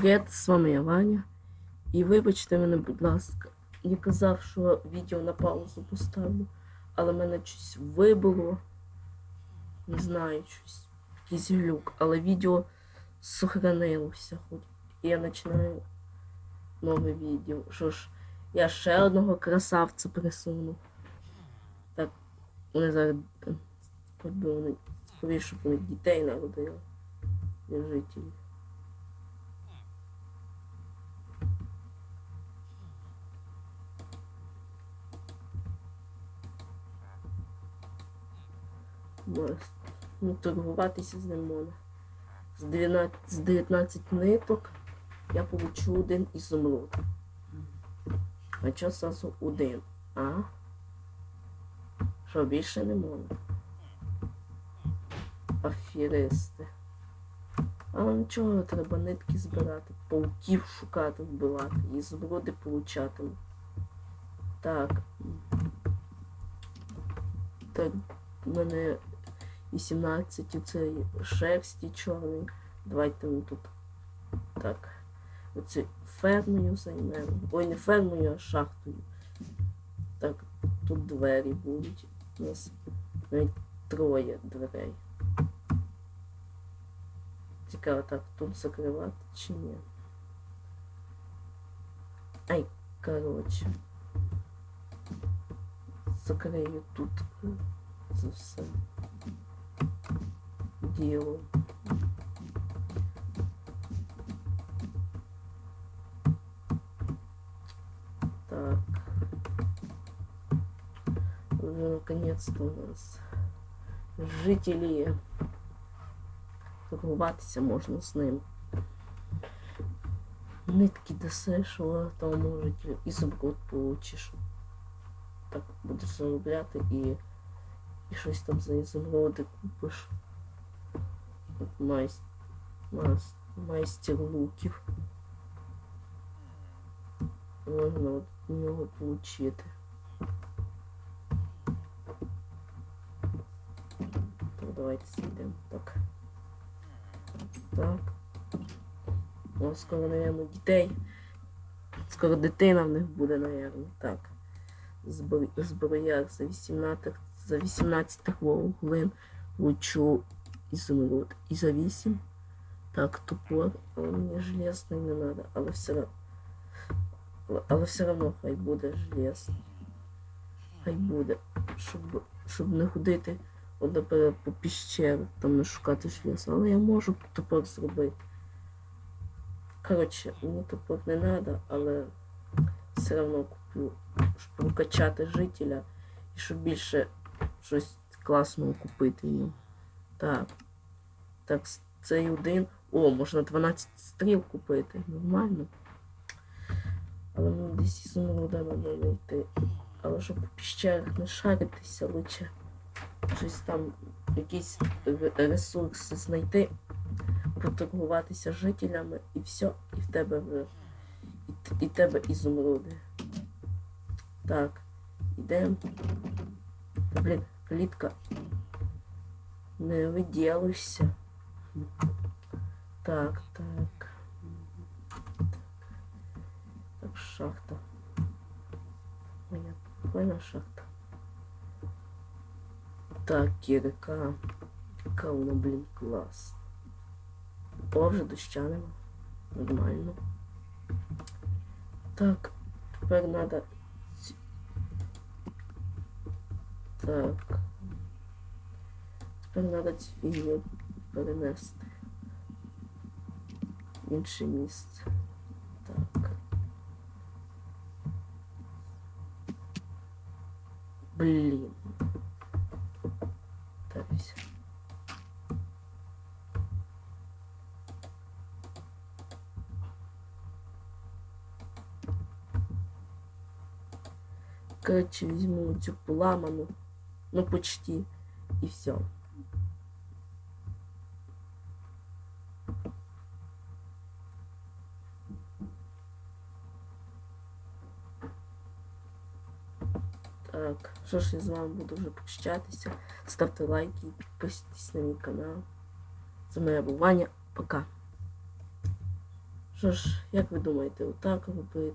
Привіт, з вами я Ваня. І вибачте мене, будь ласка. Я казав, що відео на паузу поставлю, але мене щось вибило. Не знаю, щось. Якийсь глюк. Але відео сохранилося. Хоч. Я починаю нове відео. Що ж, я ще одного красавця присуну. Так, вони зараз. вони щоб вони дітей народили. Не жителів. Ну, торгуватися з ним можна. З 19, з 19 ниток я получу один ізумруд. А чого сразу один? А? Що більше не можна? Аферисти. А нічого, треба нитки збирати, пауків шукати, вбивати, і зброди получатиму. Так. Так, мене 18 оцей шерсті чорний. Давайте ми тут так. Оце фермою займемо. Ой, не фермою, а шахтою. Так, тут двері будуть. У нас навіть троє дверей. Цікаво, так тут закривати чи ні. Ай, коротше. Закрию тут це все діло. Так. Уже наконец-то у нас жителі. Торгуватися можна з ним. Нитки досиш, о, то можуть і зубкот получиш. Так будеш заробляти і, і щось там за ізумруди купиш. Майстер луків. Можна от нього получити. Так, давайте зайдемо. Так. Так. О, скоро, наверное, дітей. Скоро дитина в них буде, наверное. Так. Збро... Зброяр за 18 за 18 хвилин лучу ізумруд. І за 8. Так, тупор. Але мені железний не треба, але все равно. Але все одно хай буде железний. Хай буде. Щоб, щоб не ходити от, по піщеру, там не шукати желез. Але я можу топор зробити. Коротше, мені топор не треба, але все одно куплю, щоб прокачати жителя і щоб більше щось класного купити йому. Так. Так, цей один. О, можна 12 стріл купити. Нормально. Але мені десь ізумруда треба знайти. Але щоб по піщерах не шаритися, лучше щось там, якісь ресурси знайти, поторгуватися жителями і все, і в тебе і, і тебе ізумруди. Так, ідемо. Та, блін, клітка. Не виділишся. Так, так. Так, шахта. Моя прикольна шахта. Так, кірка. Яка вона, блін, клас. О, вже доща нема. Нормально. Так, тепер надо. Так. Тепер цю фігню перенести. В інше місце. Так. Блін. Так, все. Короче, возьму цю поламану. Ну, почти. И все. Так, що ж я з вами буду вже прощатися. Ставте лайки, підписуйтесь на мій канал. Це моє бування. Пока. Що ж, як ви думаєте, отак робити?